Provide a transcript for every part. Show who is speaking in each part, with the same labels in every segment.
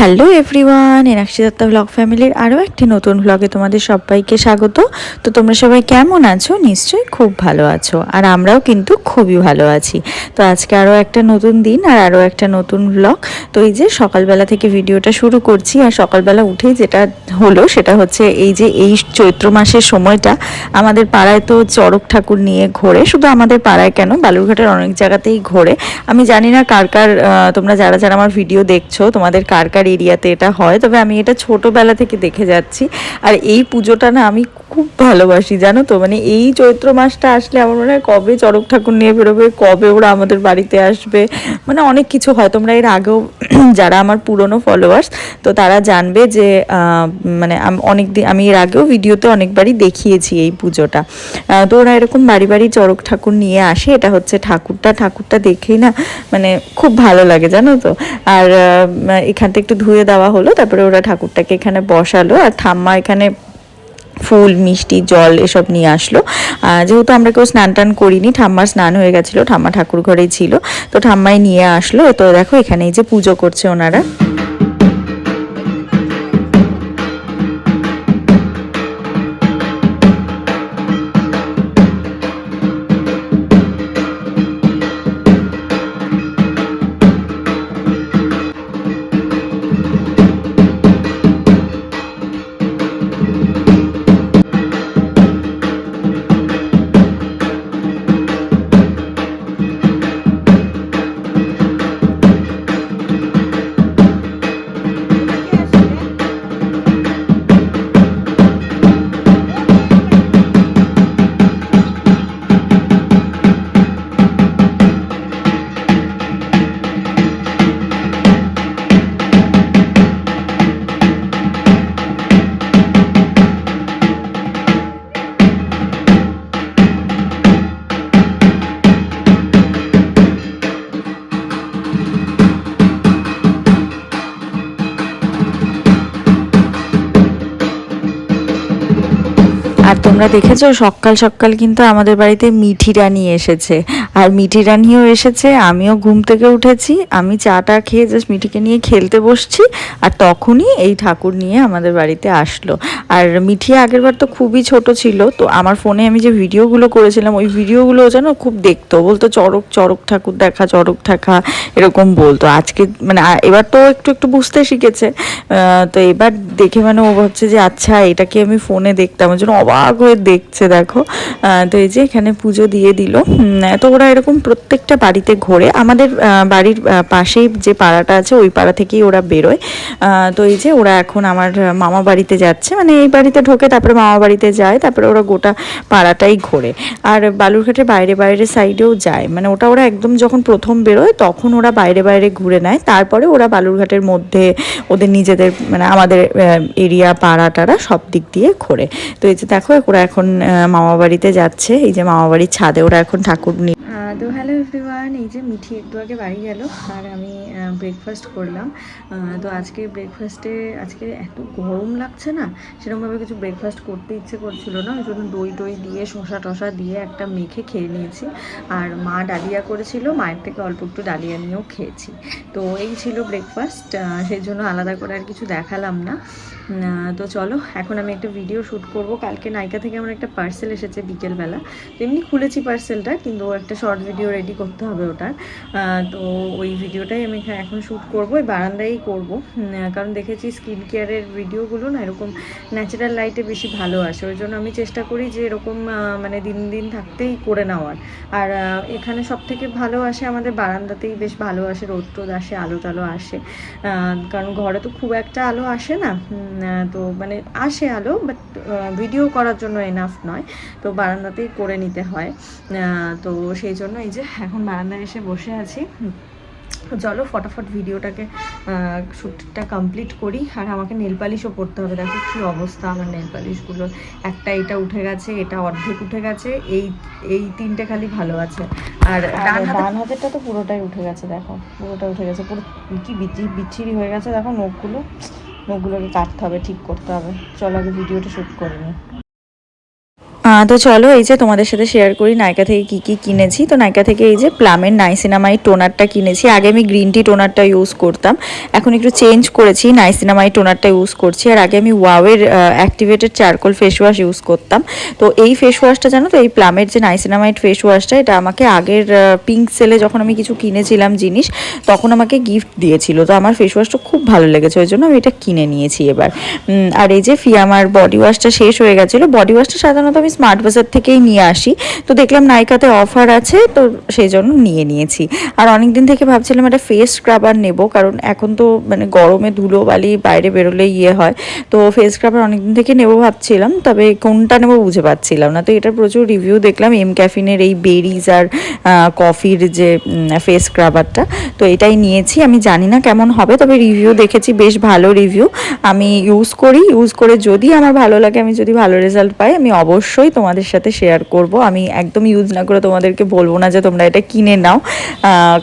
Speaker 1: Hello everyone Enakshi Dutta blog ফ্যামিলির আরও একটি নতুন ব্লগে তোমাদের সবাইকে স্বাগত। তো তোমরা সবাই কেমন আছো? নিশ্চয়ই খুব ভালো আছো আর আমরাও কিন্তু খুবই ভালো আছি। তো আজকে আরও একটা নতুন দিন আর আরও একটা নতুন ব্লগ তো এই যে সকালবেলা থেকে ভিডিওটা শুরু করছি আর সকালবেলা উঠেই যেটা হলো সেটা হচ্ছে এই যে এই চৈত্র মাসের সময়টা। আমাদের পাড়ায় তো চড়ক ঠাকুর নিয়ে ঘোরে, শুধু আমাদের পাড়ায় কেন? বালুরঘাটের অনেক জায়গাতেই ঘোরে। আমি জানি না কার কার তোমরা যারা যারা আমার ভিডিও দেখছ, তোমাদের কার কার এরিয়াতে এটা হয়। তবে আমি এটা ছোটোবেলা থেকে দেখে যাচ্ছি। আর এই পুজোটা না আমি খুব ভালোবাসি জানো তো? মানে এই চৈত্র মাসটা আসলে আমার মনে হয় কবে চড়ক ঠাকুর নিয়ে বেরোবে কবে ওরা আমাদের বাড়িতে আসবে মানে অনেক কিছু হয়। তোমরা এর আগেও যারা আমার পুরনো ফলোয়ার্স তো তারা জানবে যে মানে অনেক দিন আমি এর আগেও ভিডিওতে অনেকবারই দেখিয়েছি এই পুজোটা। তো ওরা এরকম বাড়ি বাড়ি চড়ক ঠাকুর নিয়ে আসে এটা হচ্ছে ঠাকুরটা। ঠাকুরটা দেখেই না মানে খুব ভালো লাগে জানো তো? আর আহ, এখানটা একটু ধুয়ে দেওয়া হলো তারপরে ওরা ঠাকুরটাকে এখানে বসালো। আর ঠাম্মা এখানে ফুল, মিষ্টি, জল এসব নিয়ে আসলো। যেহেতু আমরা কেউ স্নান টান করিনি, ঠাম্মার স্নান হয়ে গেছিল, ঠাম্মা ঠাকুর ঘরেই ছিল। তো ঠাম্মাই নিয়ে আসলো। তো দেখো এখানে এই যে পুজো করছে ওনারা। তোমরা দেখেছ? সকাল সকাল কিন্তু আমাদের বাড়িতে মিঠি রানি এসেছে। আর মিঠি রানিও এসেছে, আমিও ঘুম থেকে উঠেছি, আমি চাটা খেয়ে জাস্ট মিঠিকে নিয়ে খেলতে বসছি, আর তখনই এই ঠাকুর নিয়ে আমাদের বাড়িতে আসলো। আর মিঠি আগেরবার তো খুবই ছোট ছিল, তো আমার ফোনে আমি যে ভিডিওগুলো করেছিলাম, ওই ভিডিওগুলো যেন খুব দেখতো। বলতো, চড়ক চড়ক ঠাকুর দেখা, চড়ক দেখা এরকম বলতো। আজকে মানে এবার তো একটু একটু বুঝতে শিখেছে। তো এবার দেখে মানে ও ভাবছে যে আচ্ছা এটাকে আমি ফোনে দেখতাম? ওই জন্য অবাক হয়ে দেখছে, দেখো। তো এই যে এখানে পুজো দিয়ে দিল। তো ওরা এরকম প্রত্যেকটা বাড়িতে ঘোরে। আমাদের বাড়ির পাশেই যে পাড়াটা আছে, ওই পাড়া থেকেই ওরা বেরোয়। তো এই যে ওরা এখন আমার মামা বাড়িতে যাচ্ছে। মানে এই বাড়িতে ঢোকে, তারপরে মামা বাড়িতে যায়, তারপরে ওরা গোটা পাড়াটাই ঘোরে। আর বালুরঘাটের বাইরে বাইরে সাইডেও যায়। মানে ওটা ওরা একদম যখন প্রথম বেরোয়, তখন ওরা বাইরে বাইরে ঘুরে নেয়। তারপরে ওরা বালুরঘাটের মধ্যে ওদের নিজেদের মানে আমাদের এরিয়া, পাড়া, টাড়া সব দিক দিয়ে ঘোরে। তো এই যে দেখো, ওরা এখন মামাবাড়িতে মামা বাড়িতে যাচ্ছে। এই যে মামাবাড়ির ছাদে ওরা এখন ঠাকুর তো হ্যালো এভরিওয়ান এই যে মিঠি একটু আগে বাড়ি গেল, আর আমি ব্রেকফাস্ট করলাম। তো আজকে ব্রেকফাস্টে আজকে এত গরম লাগছে না সেরকমভাবে কিছু ব্রেকফাস্ট করতে ইচ্ছে করছিল না, ওই জন্য দই টই দিয়ে, শসা টসা দিয়ে একটা মেখে খেয়ে নিয়েছি। আর মা ডালিয়া করেছিল, মায়ের থেকে অল্প একটু ডালিয়া নিয়েও খেয়েছি। তো এই ছিল ব্রেকফাস্ট সেই জন্য আলাদা করে আর কিছু দেখালাম না। তো চলো, এখন আমি একটা ভিডিও শ্যুট করব। কালকে নাইকা থেকে আমার একটা পার্সেল এসেছে বিকেলবেলা। তো এমনি খুলেছি পার্সেলটা কিন্তু একটা ভিডিও রেডি করতে হবে ওটার। তো ওই ভিডিওটাই আমি এখন শ্যুট করব, ওই বারান্দায় করব। কারণ দেখেছি স্কিন কেয়ারের ভিডিওগুলো না এরকম ন্যাচারাল লাইটে বেশি ভালো আসে। ওই জন্য আমি চেষ্টা করি যে এরকম মানে দিন দিন থাকতেই করে নেওয়ার। আর এখানে সব থেকে ভালো আসে আমাদের বারান্দাতেই বেশ ভালো আসে, রোদ টোদ আসে, আলো টালো আসে। কারণ ঘরে তো খুব একটা আলো আসে না। তো মানে আসে আলো বাট ভিডিও করার জন্য এনাফ নয়। তো বারান্দাতেই করে নিতে হয়। তো সেই জন্য এই যে এখন বারান্দায় এসে বসে আছি। চলো ফটাফট ভিডিওটাকে শ্যুটটা কমপ্লিট করি। আর আমাকে নেল পালিশও পরতে হবে। দেখো কী অবস্থা আমার নেল পালিশগুলো। একটা এটা উঠে গেছে এটা অর্ধেক উঠে গেছে এই এই তিনটে খালি ভালো আছে। আর ডান হাতেরটা তো পুরোটাই উঠে গেছে দেখো। পুরোটা উঠে গেছে। পুরো কি বিচ্ছি- বিচ্ছিরি হয়ে গেছে দেখো নখগুলো। নখগুলোকে কাটতে হবে ঠিক করতে হবে। চলো আগে ভিডিওটা শ্যুট করে নিই। তো চলো এই যে তোমাদের সাথে শেয়ার করি নাইকা থেকে কি কি কিনেছি। তো নাইকা থেকে এই যে প্লামের নাইসিনামাইড টোনারটা কিনেছি। আগে আমি গ্রিন টি টোনারটা ইউজ করতাম। এখন একটু চেঞ্জ করেছি নাইসিনামাইড টোনারটা ইউজ করছি। আর আগে আমি ওয়াওয়ের activated charcoal face wash use করতাম। তো এই ফেস ওয়াশটা জানো তো, এই প্লামের যে নাইসিনামাইট ফেস ওয়াশটা এটা আমাকে আগের পিঙ্ক সেলে যখন আমি কিছু কিনেছিলাম জিনিস, তখন আমাকে গিফট দিয়েছিল। তো আমার ফেস ওয়াশটা খুব ভালো লেগেছে, ওই জন্য আমি এটা কিনে নিয়েছি এবার। আর এই যে ফিয়ামার বডি ওয়াশটা শেষ হয়ে গেছিল। বডি ওয়াশটা সাধারণত আমি স্মার্ট বাজার থেকেই নিয়ে আসি। তো দেখলাম নাইকাতে অফার আছে, তো সেই জন্য নিয়ে নিয়েছি। আর অনেক দিন থেকে ভাবছিলাম একটা ফেস স্ক্রাবার নেব, কারণ এখন তো মানে গরমে ধুলো বালি বাইরে বেরোলে ইয়ে হয়। তো ফেস স্ক্রাবার অনেক দিন থেকে নেব ভাবছিলাম, তবে কোনটা নেব বুঝে পাচ্ছিলাম না। তো এটার প্রচুর রিভিউ দেখলাম এম ক্যাফিনের এই বেরিজ আর কফির যে ফেস স্ক্রাবারটা তো এটাই নিয়েছি, আমি জানি না কেমন হবে, তবে রিভিউ দেখেছি, বেশ ভালো রিভিউ আমি ইউজ করি ইউজ করে যদি আমার ভালো লাগে, আমি যদি ভালো রেজাল্ট পাই, আমি অবশ্যই তোমাদের সাথে শেয়ার করব। আমি একদম ইউজ না করে তোমাদেরকে বলব না যে তোমরা এটা কিনে নাও।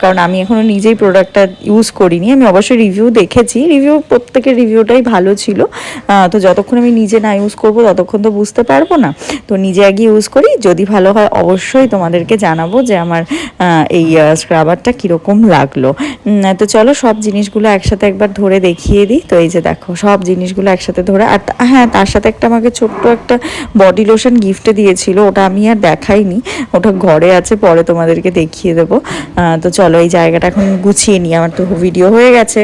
Speaker 1: কারণ আমি এখনও নিজেই প্রোডাক্টটা ইউজ করিনি। আমি অবশ্যই রিভিউ দেখেছি। রিভিউ প্রত্যেকের রিভিউটাই ভালো ছিল। তো যতক্ষণ আমি নিজে না ইউজ করব, ততক্ষণ তো বুঝতে পারব না। তো নিজে আগে ইউজ করি। যদি ভালো হয়, অবশ্যই তোমাদেরকে জানাব যে আমার এই স্ক্রাবারটা কীরকম লাগল। তো চলো সব জিনিসগুলো একসাথে একবার ধরে দেখিয়ে দিই। তো এই যে দেখো, সব জিনিসগুলো একসাথে ধরে। আর হ্যাঁ তার সাথে একটা আমাকে ছোট্ট একটা বডি লোশন গিফটে দিয়েছিল, ওটা আমি আর দেখাইনি। ওটা ঘরে আছে, পরে তোমাদেরকে দেখিয়ে দেবো। তো চলো এই জায়গাটা এখন গুছিয়ে নিই, আমার তো ভিডিও হয়ে গেছে।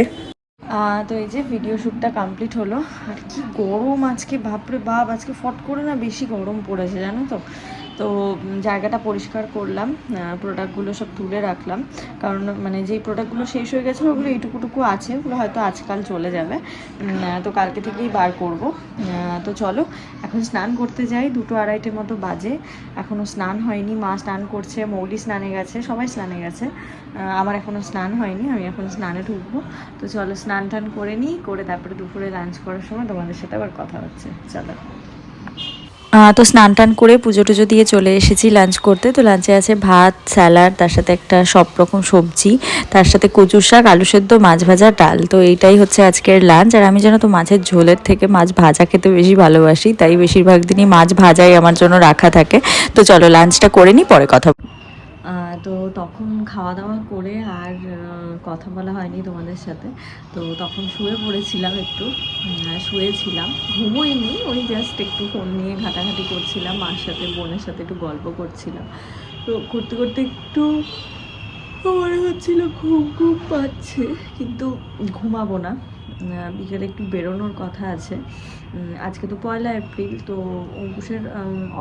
Speaker 1: তো এই যে ভিডিও শ্যুটটা কমপ্লিট হলো। আর কি গরম আজকে, বাপরে বাপ, আজকে ফট করে না বেশি গরম পড়েছে, জানো তো? তো জায়গাটা পরিষ্কার করলাম প্রোডাক্টগুলো সব তুলে রাখলাম। কারণ মানে যেই প্রোডাক্টগুলো শেষ হয়ে গেছে, ওগুলো এইটুকুটুকু আছে, ওগুলো হয়তো আজকাল চলে যাবে। তো কালকে থেকেই বার করব। তো চলো, এখন স্নান করতে যাই, দুটো আড়াইটের মতো বাজে। এখনও স্নান হয়নি, মা স্নান করছে, মৌলি স্নানে গেছে, সবাই স্নানে গেছে। আমার এখনও স্নান হয়নি, আমি এখন স্নানে ঢুকবো। তো চলো স্নান টান করে নিই, করে তারপরে দুপুরে লাঞ্চ করার সময় তোমাদের সাথে আবার কথা হচ্ছে। চলো। তো স্নান টান করে পুজো টুজো দিয়ে চলে এসেছি লাঞ্চ করতে। তো লাঞ্চে আছে ভাত, স্যালাড, তার সাথে একটা সব রকম সবজি, তার সাথে কচুর শাক, আলু সেদ্ধ, মাছ ভাজা, ডাল। তো এইটাই হচ্ছে আজকের লাঞ্চ। আর আমি যেন তো মাছের ঝোলের থেকে মাছ ভাজা খেতে বেশি ভালোবাসি, তাই বেশিরভাগ দিনই মাছ ভাজাই আমার জন্য রাখা থাকে। তো চলো লাঞ্চটা করে নিই, পরে কথা তো তখন খাওয়া দাওয়া করে আর কথা বলা হয়নি তোমাদের সাথে। তো তখন শুয়ে পড়েছিলাম একটু শুয়েছিলাম। ঘুমোইনি, ওই জাস্ট একটু ফোন নিয়ে ঘাটাঘাটি করছিলাম, মার সাথে, বোনের সাথে একটু গল্প করছিলাম। তো করতে করতে একটু মনে হচ্ছিল ঘুম ঘুম পাচ্ছে, কিন্তু ঘুমাবো না। বিকেলে একটু বেরোনোর কথা আছে। আজকে তো পয়লা এপ্রিল, তো অঙ্কুশের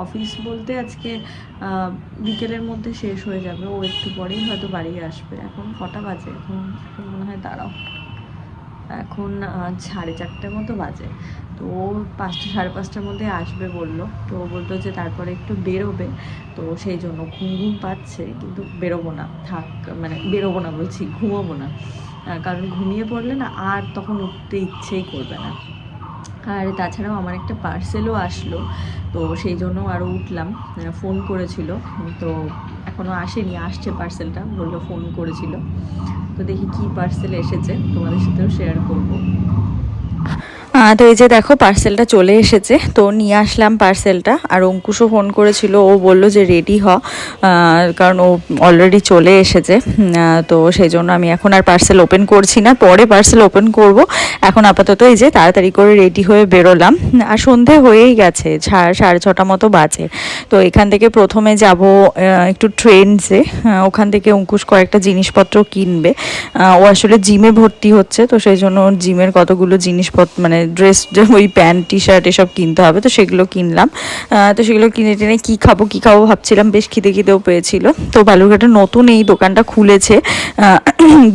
Speaker 1: অফিস বলতে আজকে বিকেলের মধ্যে শেষ হয়ে যাবে। ও একটু পরেই হয়তো বাড়ি আসবে। এখন কটা বাজে? এখন মনে হয় দাঁড়াও। এখন সাড়ে চারটের মতো বাজে। তো ও পাঁচটা, সাড়ে পাঁচটার মধ্যে আসবে বলল। তো ও বলল যে তারপরে একটু বেরোবে। তো সেই জন্য ঘুম ঘুম পাচ্ছে, কিন্তু বেরোবো না। থাক মানে বেরোবো না বলছি, ঘুমোবো না। কারণ ঘুমিয়ে পড়লে না আর তখন উঠতে ইচ্ছেই করবে না। আর তাছাড়াও আমার একটা পার্সেলও আসলো। তো সেই জন্য আরও উঠলাম, ফোন করেছিল। তো এখনও আসেনি, আসছে পার্সেলটা বলল ফোন করেছিল। তো দেখি কি পার্সেল এসেছে, তোমাদের সাথেও শেয়ার করব। তো এই যে দেখো পার্সেলটা চলে এসেছে। তো নিয়ে আসলাম পার্সেলটা আর অঙ্কুশও ফোন করেছিল। ও বলল যে রেডি হ। কারণ ও অলরেডি চলে এসেছে। তো সেই জন্য আমি এখন আর পার্সেল ওপেন করছি না। পরে পার্সেল ওপেন করব। এখন আপাতত এই যে, তাড়াতাড়ি করে রেডি হয়ে বেরোলাম। আর সন্ধে হয়েই গেছে, সাড়ে ছটা মতো বাজে। তো এখান থেকে প্রথমে যাব একটু ট্রেন্ডসে ওখান থেকে অঙ্কুশ কয়েকটা জিনিসপত্র কিনবে। ও আসলে জিমে ভর্তি হচ্ছে, তো সেই জন্য জিমের কতগুলো জিনিসপত্র মানে ড্রেস ওই প্যান্ট টি শার্ট এসব কিনতে হবে, তো সেগুলো কিনলাম। তো সেগুলো কিনে টেনে কী খাব কী খাব ভাবছিলাম, বেশ খিদে খিদেও পেয়েছিল। তো বালুরঘাটে নতুন এই দোকানটা খুলেছে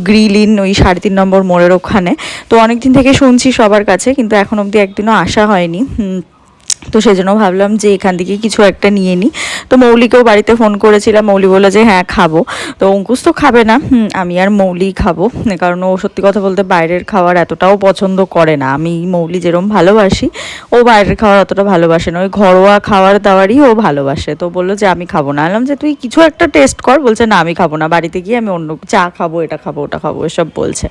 Speaker 1: গ্রিল ইন ওই সাড়ে তিন নম্বর মোড়ের ওখানে। তো অনেক দিন থেকে শুনছি সবার কাছে, কিন্তু এখন অবধি একদিনও আসা হয়নি। তো সেই জন্য ভাবলাম যে এখান থেকে কিছু একটা নিয়ে নিই তো মৌলিকেও বাড়িতে ফোন করেছিলাম, মৌলি বলল যে হ্যাঁ খাব। তো অঙ্কুশ তো খাবে না আমি আর মৌলি খাব। কারণ ও সত্যি কথা বলতে বাইরের খাওয়ার এতটাও পছন্দ করে না। আমি মৌলি যেরকম ভালোবাসি, ও বাইরের খাওয়ার অতটা ভালোবাসে না। ওই ঘরোয়া খাওয়ার দাবারই ও ভালোবাসে। তো বলল যে আমি খাব না। আলাম যে তুই কিছু একটা টেস্ট কর। বলছে না, আমি খাব না। বাড়িতে গিয়ে আমি অন্য চা খাব, এটা খাব, ওটা খাব, এসব বলছে।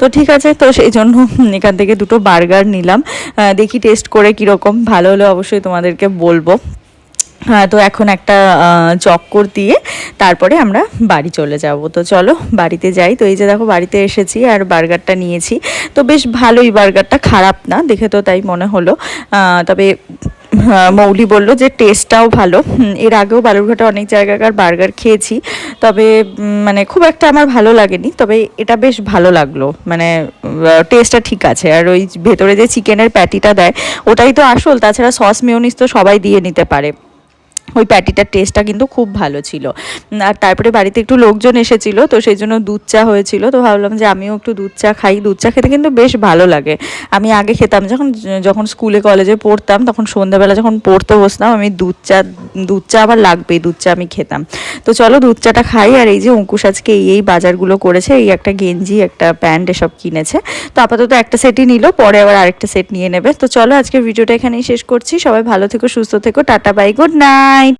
Speaker 1: তো ঠিক আছে, তো সেই জন্য এখান থেকে দুটো বার্গার নিলাম। দেখি টেস্ট করে কীরকম। ভালো হলে অবশ্যই তোমাদেরকে বলব। হ্যাঁ, তো এখন একটা চক্কর দিয়ে তারপরে আমরা বাড়ি চলে যাব। তো চলো বাড়িতে যাই। তো এই যে দেখো বাড়িতে এসেছি আর বার্গারটা নিয়েছি। তো বেশ ভালোই বার্গারটা খারাপ না দেখে তো তাই মনে হলো। তবে মৌলি বলল যে টেস্টটাও ভালো। এর আগেও বালুরঘাটে অনেক জায়গাকার বার্গার খেয়েছি। তবে মানে খুব একটা আমার ভালো লাগেনি, তবে এটা বেশ ভালো লাগল। মানে টেস্টটা ঠিক আছে। আর ওই ভেতরে যে চিকেনের প্যাটিটা দেয়, ওটাই তো আসল। তাছাড়া সস মেয়নিস তো সবাই দিয়ে নিতে পারে। ওই প্যাটিটার টেস্টটা কিন্তু খুব ভালো ছিল। আর তারপরে বাড়িতে একটু লোকজন এসেছিল, তো সেই জন্য দুধ চা হয়েছিল, তো ভাবলাম যে আমিও একটু দুধ চা খাই। দুধ চা খেতে কিন্তু বেশ ভালো লাগে। আমি আগে খেতাম, যখন যখন স্কুলে, কলেজে পড়তাম, তখন সন্ধ্যাবেলা যখন পড়তে বসতাম, আমি দুধ চা দুধ চা আবার লাগবেই, দুধ চা আমি খেতাম। তো চলো দুধ চাটা খাই, আর এই যে অঙ্কুশ আজকে এই এই বাজারগুলো করেছে, এই একটা গেঞ্জি, একটা প্যান্ট এসব কিনেছে। তো আপাতত একটা সেটই নিল, পরে আবার আরেকটা সেট নিয়ে নেবে। তো চলো আজকে ভিডিওটা এখানেই শেষ করছি। সবাই ভালো থেকো, সুস্থ থেকো, টাটা বাই গুড নাইট